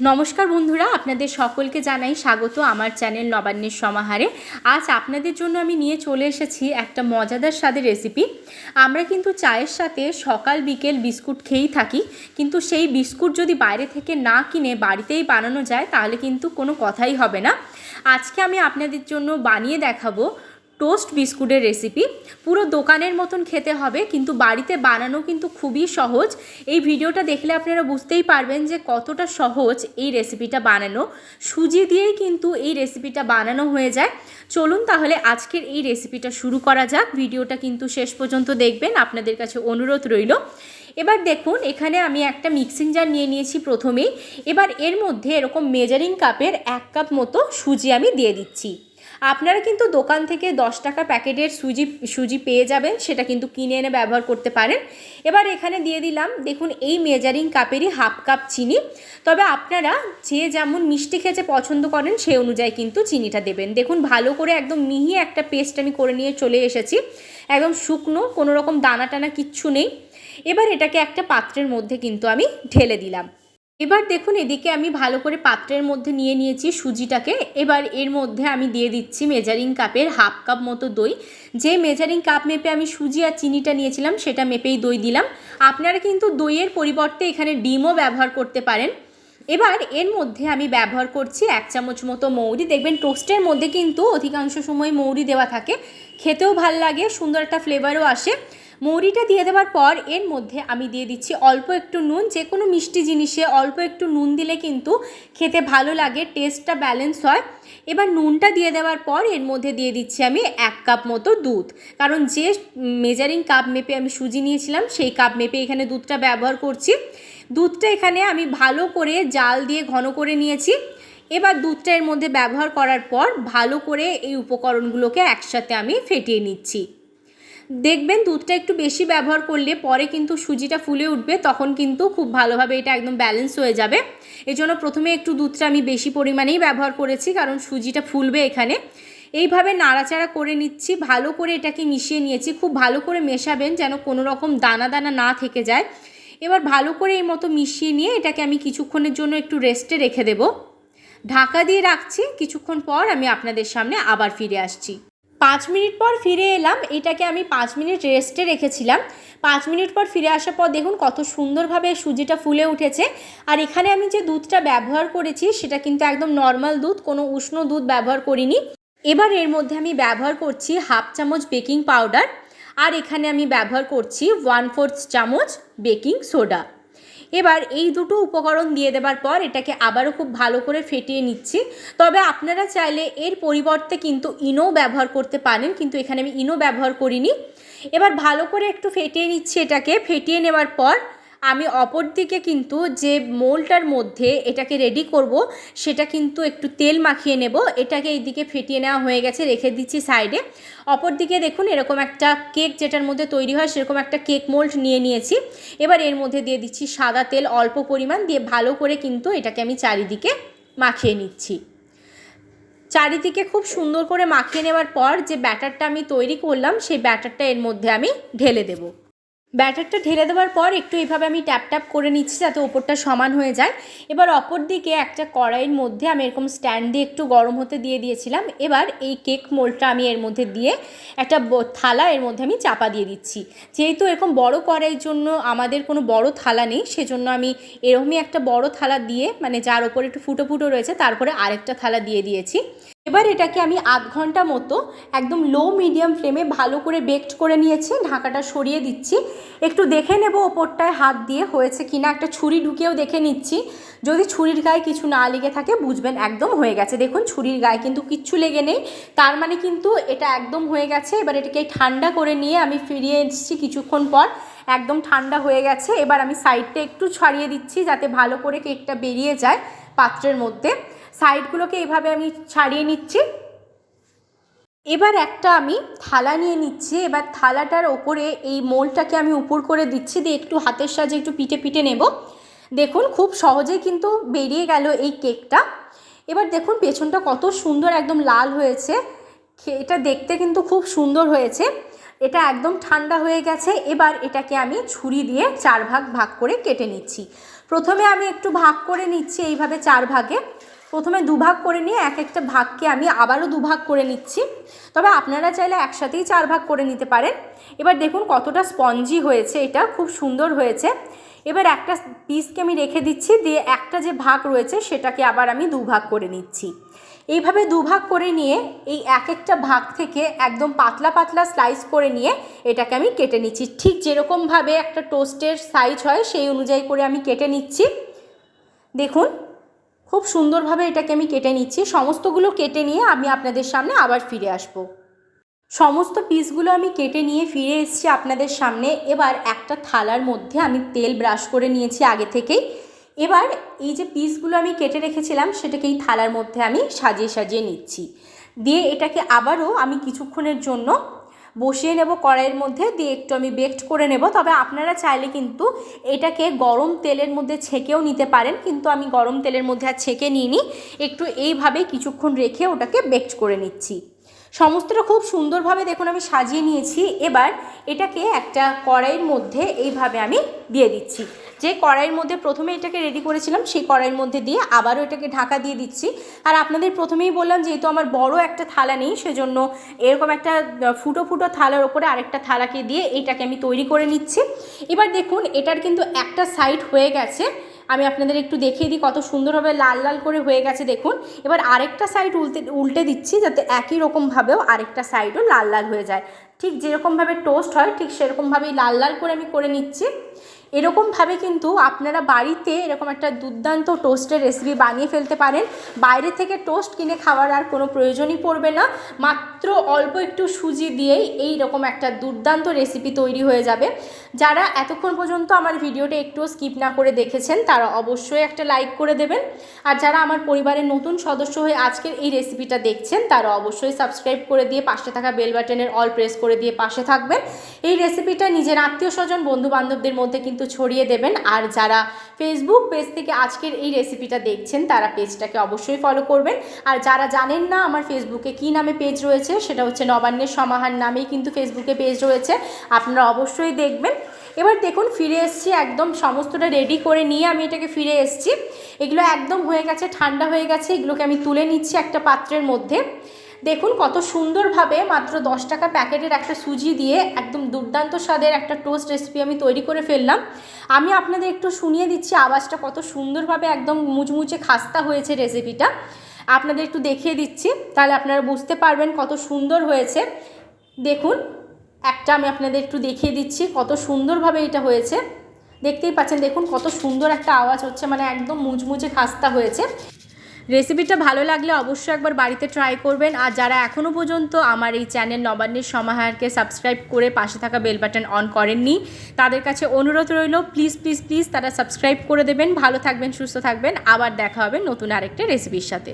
নমস্কার বন্ধুরা, আপনাদের সকলকে জানাই স্বাগত আমার চ্যানেল নবান্নের সমাহারে। আজ আপনাদের জন্য আমি নিয়ে চলে এসেছি একটা মজাদার স্বাদের রেসিপি আমরা কিন্তু চায়ের সাথে সকাল বিকেল বিস্কুট খেয়েই থাকি, কিন্তু সেই বিস্কুট যদি বাইরে থেকে না কিনে বাড়িতেই বানানো যায়, তাহলে কিন্তু কোনো কথাই হবে না। আজকে আমি আপনাদের জন্য বানিয়ে দেখাবো টোস্ট বিস্কুটের রেসিপি পুরো দোকানের মতন খেতে হবে, কিন্তু বাড়িতে বানানো কিন্তু খুবই সহজ। এই ভিডিওটা দেখলে আপনারা বুঝতেই পারবেন যে কতটা সহজ এই রেসিপিটা বানানো। সুজি দিয়েই কিন্তু এই রেসিপিটা বানানো হয়ে যায়। চলুন তাহলে আজকের এই রেসিপিটা শুরু করা যাক। ভিডিওটা কিন্তু শেষ পর্যন্ত দেখবেন, আপনাদের কাছে অনুরোধ রইল। এবার দেখুন, এখানে আমি একটা মিক্সিং জার নিয়ে নিয়েছি প্রথমেই। এবার এর মধ্যে এরকম মেজারিং কাপের এক কাপ মতো সুজি আমি দিয়ে দিচ্ছি। আপনারা কিন্তু দোকান থেকে দশ টাকা প্যাকেটের সুজি সুজি পেয়ে যাবেন, সেটা কিন্তু কিনে এনে ব্যবহার করতে পারেন। এবার এখানে দিয়ে দিলাম, দেখুন, এই মেজারিং কাপেরই হাফ কাপ চিনি। তবে আপনারা যে যেমন মিষ্টি খেতে পছন্দ করেন সেই অনুযায়ী কিন্তু চিনিটা দেবেন। দেখুন, ভালো করে একদম মিহি একটা পেস্ট আমি করে নিয়ে চলে এসেছি। একদম শুকনো, কোনো রকম দানা টানা কিচ্ছু নেই। এবার এটাকে একটা পাত্রের মধ্যে কিন্তু আমি ঢেলে দিলাম। এবার দেখুন, এদিকে আমি ভালো করে পাত্রের মধ্যে নিয়ে নিয়েছি সুজিটাকে। এবার এর মধ্যে আমি দিয়ে দিচ্ছি মেজারিং কাপের হাফ কাপ মতো দই। যে মেজারিং কাপ মেপে আমি সুজি আর চিনিটা নিয়েছিলাম, সেটা মেপেই দই দিলাম। আপনারা কিন্তু দইয়ের পরিবর্তে এখানে ডিমও ব্যবহার করতে পারেন। এবার এর মধ্যে আমি ব্যবহার করছি এক চামচ মতো মৌরি। দেখবেন, টোস্টের মধ্যে কিন্তু অধিকাংশ সময় মৌরি দেওয়া থাকে। খেতেও ভালো লাগে, সুন্দর একটা ফ্লেভারও আসে। মৌরিটা দিয়ে দেওয়ার পর এর মধ্যে আমি দিয়ে দিচ্ছি অল্প একটু নুন যে কোনো মিষ্টি জিনিসে অল্প একটু নুন দিলে কিন্তু খেতে ভালো লাগে, টেস্টটা ব্যালেন্স হয়। এবার নুনটা দিয়ে দেওয়ার পর এর মধ্যে দিয়ে দিচ্ছি আমি এক কাপ মতো দুধ। কারণ যে মেজারিং কাপ মেপে আমি সুজি নিয়েছিলাম, সেই কাপ মেপে এখানে দুধটা ব্যবহার করছি। দুধটা এখানে আমি ভালো করে জাল দিয়ে ঘন করে নিয়েছি। এবার দুধটা এর মধ্যে ব্যবহার করার পর ভালো করে এই উপকরণগুলোকে একসাথে আমি ফেটিয়ে নিচ্ছি। দেখবেন দুধটা একটু বেশি ব্যবহার করলে পরে কিন্তু সুজিটা ফুলে উঠবে, তখন কিন্তু খুব ভালোভাবে এটা একদম ব্যালেন্স হয়ে যাবে। এজন্য প্রথমে একটু দুধটা আমি বেশি পরিমাণেই ব্যবহার করেছি, কারণ সুজিটা ফুলবে এখানে। এইভাবে নাড়াচাড়া করে নিচ্ছি, ভালো করে এটাকে মিশিয়ে নিয়েছি, খুব ভালো করে মেশাবেন যেন কোনো রকম দানা দানা না থেকে যায়। এবার ভালো করে এই মতো মিশিয়ে নিয়ে এটাকে আমি কিছুক্ষণের জন্য একটু রেস্টে রেখে দেব। ঢাকা দিয়ে রাখছি, কিছুক্ষণ পর আমি আপনাদের সামনে আবার ফিরে আসছি। পাঁচ মিনিট পর ফিরে এলাম, এটাকে আমি পাঁচ মিনিট রেস্টে রেখেছিলাম। পাঁচ মিনিট পর ফিরে আসার পর দেখুন কত সুন্দরভাবে সুজিটা ফুলে উঠেছে। আর এখানে আমি যে দুধটা ব্যবহার করেছি, সেটা কিন্তু একদম নর্মাল দুধ, কোনো উষ্ণ দুধ ব্যবহার করিনি। এবার এর মধ্যে আমি ব্যবহার করছি হাফ চামচ বেকিং পাউডার। আর এখানে আমি ব্যবহার করছি ওয়ান ফোর্থ চামচ বেকিং সোডা। এবার এই দুটো উপকরণ দিয়ে দেবার পর এটাকে আবারও খুব ভালো করে ফেটিয়ে নিচ্ছি। তবে আপনারা চাইলে এর পরিবর্তে কিন্তু ইনো ব্যবহার করতে পারেন, কিন্তু এখানে আমি ইনো ব্যবহার করিনি। এবার ভালো করে একটু ফেটিয়ে নিচ্ছি এটাকে। ফেটিয়ে নেওয়ার পর আমি অপর দিকে কিন্তু যে মোলটার মধ্যে এটাকে রেডি করব, সেটা কিন্তু একটু তেল মাখিয়ে নেব। এটাকে এইদিকে ফেটিয়ে নেওয়া হয়ে গেছে, রেখে দিচ্ছি সাইডে অপর দিকে দেখুন, এরকম একটা কেক যেটার মধ্যে তৈরি হয়, সেরকম একটা কেক মোল্ড নিয়ে নিয়েছি। এবার এর মধ্যে দিয়ে দিচ্ছি সাদা তেল, অল্প পরিমাণ দিয়ে ভালো করে কিন্তু এটাকে আমি চারিদিকে মাখিয়ে নিচ্ছি। চারিদিকে খুব সুন্দর করে মাখিয়ে নেওয়ার পর যে ব্যাটারটা আমি তৈরি করলাম, সেই ব্যাটারটা এর মধ্যে আমি ঢেলে দেবো। ব্যাটারটা ঢেলে দেওয়ার পর একটু এইভাবে আমি ট্যাপ ট্যাপ করে নিচ্ছি যাতে ওপরটা সমান হয়ে যায়। এবার অপর দিকে একটা কড়াইয়ের মধ্যে আমি এরকম স্ট্যান্ড দিয়ে একটু গরম হতে দিয়ে দিয়েছিলাম। এবার এই কেক মোলটা আমি এর মধ্যে দিয়ে একটা থালা এর মধ্যে আমি চাপা দিয়ে দিচ্ছি। যেহেতু এরকম বড় কড়াইয়ের জন্য আমাদের কোনো বড় থালা নেই, সেজন্য আমি এরকমই একটা বড় থালা দিয়ে মানে যার ওপরে একটু ফুটো ফুটো রয়েছে, তারপরে আরেকটা থালা দিয়ে দিয়েছি। এবার এটাকে আমি আধ ঘণ্টা মতো একদম লো মিডিয়াম ফ্লেমে ভালো করে বেকড করে নিয়েছি, ঢাকাটা সরিয়ে দিচ্ছি। একটু দেখে নেব ওপরটায় হাত দিয়ে হয়েছে কিনা, একটা ছুরি ঢুকেও দেখে নিচ্ছি। যদি ছুরির গায়ে কিছু না লেগে থাকে, বুঝবেন একদম হয়ে গেছে। দেখুন, ছুরির গায়ে কিন্তু কিচ্ছু লেগে নেই। তার মানে কিন্তু এটা একদম হয়ে গেছে। এবার এটাকে ঠান্ডা করে নিয়ে আমি ফিরিয়ে এসেছি কিছুক্ষণ পর। একদম ঠান্ডা হয়ে গেছে। এবার আমি সাইডটা একটু ছাড়িয়ে দিচ্ছি যাতে ভালো করে কেকটা বেরিয়ে যায় পাত্রের মধ্যে। সাইডগুলোকে এভাবে আমি ছাড়িয়ে নিচ্ছি। এবার একটা আমি থালা নিয়ে নিচ্ছি। এবার থালাটার ওপরে এই মোলটাকে আমি উপর করে দিচ্ছি। দিয়ে একটু হাতের সাহায্যে একটু পিটে পিটে নেব। দেখুন, খুব সহজেই কিন্তু বেরিয়ে গেল এই কেকটা। এবার দেখুন, পেছনটা কত সুন্দর একদম লাল হয়েছে। এটা দেখতে কিন্তু খুব সুন্দর হয়েছে। এটা একদম ঠান্ডা হয়ে গেছে। এবার এটাকে আমি ছুরি দিয়ে চার ভাগ ভাগ করে কেটে নিচ্ছি। প্রথমে আমি একটু ভাগ করে নিচ্ছি এইভাবে চার ভাগে। প্রথমে দুভাগ করে নিয়ে এক একটা ভাগকে আমি আবারও দুভাগ করে নিচ্ছি। তবে আপনারা চাইলে একসাথেই চার ভাগ করে নিতে পারেন। এবার দেখুন কতটা স্পঞ্জি হয়েছে, এটা খুব সুন্দর হয়েছে। এবার একটা পিসকে আমি রেখে দিচ্ছি, দিয়ে একটা যে ভাগ রয়েছে সেটাকে আবার আমি দুভাগ করে নিচ্ছি। এইভাবে দুভাগ করে নিয়ে এই এক একটা ভাগ থেকে একদম পাতলা পাতলা স্লাইস করে নিয়ে এটাকে আমি কেটে নিচ্ছি। ঠিক যেরকমভাবে একটা টোস্টের সাইজ হয় সেই অনুযায়ী করে আমি কেটে নিচ্ছি। দেখুন খুব সুন্দরভাবে এটাকে আমি কেটে নিচ্ছি। সমস্তগুলো কেটে নিয়ে আমি আপনাদের সামনে আবার ফিরে আসব। সমস্ত পিসগুলো আমি কেটে নিয়ে ফিরে এসেছি আপনাদের সামনে। এবার একটা থালার মধ্যে আমি তেল ব্রাশ করে নিয়েছি আগে থেকেই। এবার এই যে পিসগুলো আমি কেটে রেখেছিলাম সেটাকে এই থালার মধ্যে আমি সাজিয়ে সাজিয়ে নিচ্ছি। দিয়ে এটাকে আবারও আমি কিছুক্ষণের জন্য বসিয়ে নেব কড়াইয়ের মধ্যে, দিয়ে একটু আমি বেকড করে নেব। তবে আপনারা চাইলে কিন্তু এটাকে গরম তেলের মধ্যে ছেঁকেও নিতে পারেন, কিন্তু আমি গরম তেলের মধ্যে আর ছেঁকে নিইনি। একটু এইভাবে কিছুক্ষণ রেখে ওটাকে বেকড করে নিচ্ছি। সমস্তটা খুব সুন্দরভাবে দেখুন আমি সাজিয়ে নিয়েছি। এবার এটাকে একটা কড়াইয়ের মধ্যে এইভাবে আমি দিয়ে দিচ্ছি। যে কড়াইয়ের মধ্যে প্রথমে এটাকে রেডি করেছিলাম, সেই কড়াইয়ের মধ্যে দিয়ে আবারও এটাকে ঢাকা দিয়ে দিচ্ছি। আর আপনাদের প্রথমেই বললাম, যেহেতু আমার বড় একটা থালা নেই, সেজন্য এরকম একটা ফুটো ফুটো থালার ওপরে আরেকটা থালাকে দিয়ে এটাকে আমি তৈরি করে নিচ্ছি। এবার দেখুন, এটার কিন্তু একটা সাইড হয়ে গেছে। আমি আপনাদের একটু দেখিয়ে দিই কত সুন্দরভাবে লাল লাল করে হয়ে গেছে, দেখুন। এবার আরেকটা সাইড উল্টে উল্টে দিচ্ছি যাতে একই রকমভাবেও আরেকটা সাইডও লাল লাল হয়ে যায়। ঠিক যেরকমভাবে টোস্ট হয়, ঠিক সেরকমভাবেই লাল লাল করে আমি করে নিচ্ছি। এরকমভাবে কিন্তু আপনারা বাড়িতে এরকম একটা দুর্দান্ত টোস্টের রেসিপি বানিয়ে ফেলতে পারেন। বাইরে থেকে টোস্ট কিনে খাওয়ার আর কোনো প্রয়োজনই পড়বে না। মাত্র অল্প একটু সুজি দিয়েই এই রকম একটা দুর্দান্ত রেসিপি তৈরি হয়ে যাবে। যারা এতক্ষণ পর্যন্ত আমার ভিডিওটা একটু স্কিপ না করে দেখেছেন, তারা অবশ্যই একটা লাইক করে দেবেন। আর যারা আমার পরিবারের নতুন সদস্য হয়ে আজকের এই রেসিপিটা দেখছেন, তারা অবশ্যই সাবস্ক্রাইব করে দিয়ে পাশে থাকা বেল বাটনের অল প্রেস করে দিয়ে পাশে থাকবেন। এই রেসিপিটা নিজের আত্মীয় স্বজন বন্ধু বান্ধবদের মধ্যে কিন্তু ছড়িয়ে দেবেন। আর যারা ফেসবুক পেজ থেকে আজকের এই রেসিপিটা দেখছেন, তারা পেজটাকে অবশ্যই ফলো করবেন। আর যারা জানেন না আমার ফেসবুকে কী নামে পেজ রয়েছে, সেটা হচ্ছে নবান্নের সমাহার নামেই কিন্তু ফেসবুকে পেজ রয়েছে, আপনারা অবশ্যই দেখবেন। এবার দেখুন, ফিরে এসছি একদম সমস্তটা রেডি করে নিয়ে আমি এটাকে ফিরে এসছি। এগুলো একদম হয়ে গেছে, ঠান্ডা হয়ে গেছে, এগুলোকে আমি তুলে নিচ্ছি একটা পাত্রের মধ্যে। দেখুন, কত সুন্দরভাবে মাত্র দশ টাকা প্যাকেটের একটা সুজি দিয়ে একদম দুর্দান্ত স্বাদের একটা টোস্ট রেসিপি আমি তৈরি করে ফেললাম। আমি আপনাদের একটু শুনিয়ে দিচ্ছি, আওয়াজটা কত সুন্দরভাবে একদম মুচমুচে খাস্তা হয়েছে রেসিপিটা আপনাদের একটু দেখিয়ে দিচ্ছি, তাহলে আপনারা বুঝতে পারবেন কত সুন্দর হয়েছে। দেখুন, একটা আমি আপনাদের একটু দেখিয়ে দিচ্ছি কত সুন্দরভাবে এটা হয়েছে। দেখতেই পাচ্ছেন, দেখুন কত সুন্দর একটা আওয়াজ হচ্ছে মানে একদম মুচমুচে খাস্তা হয়েছে। রেসিপিটা ভালো লাগলে অবশ্যই একবার বাড়িতে ট্রাই করবেন। আর যারা এখনও পর্যন্ত আমার এই চ্যানেল নবান্নের সমাহারকে সাবস্ক্রাইব করে পাশে থাকা বেল বাটন অন করেননি, তাদের কাছে অনুরোধ রইল প্লিজ প্লিজ প্লিজ তারা সাবস্ক্রাইব করে দেবেন। ভালো থাকবেন, সুস্থ থাকবেন। আবার দেখা হবে নতুন আরেকটা রেসিপির সাথে।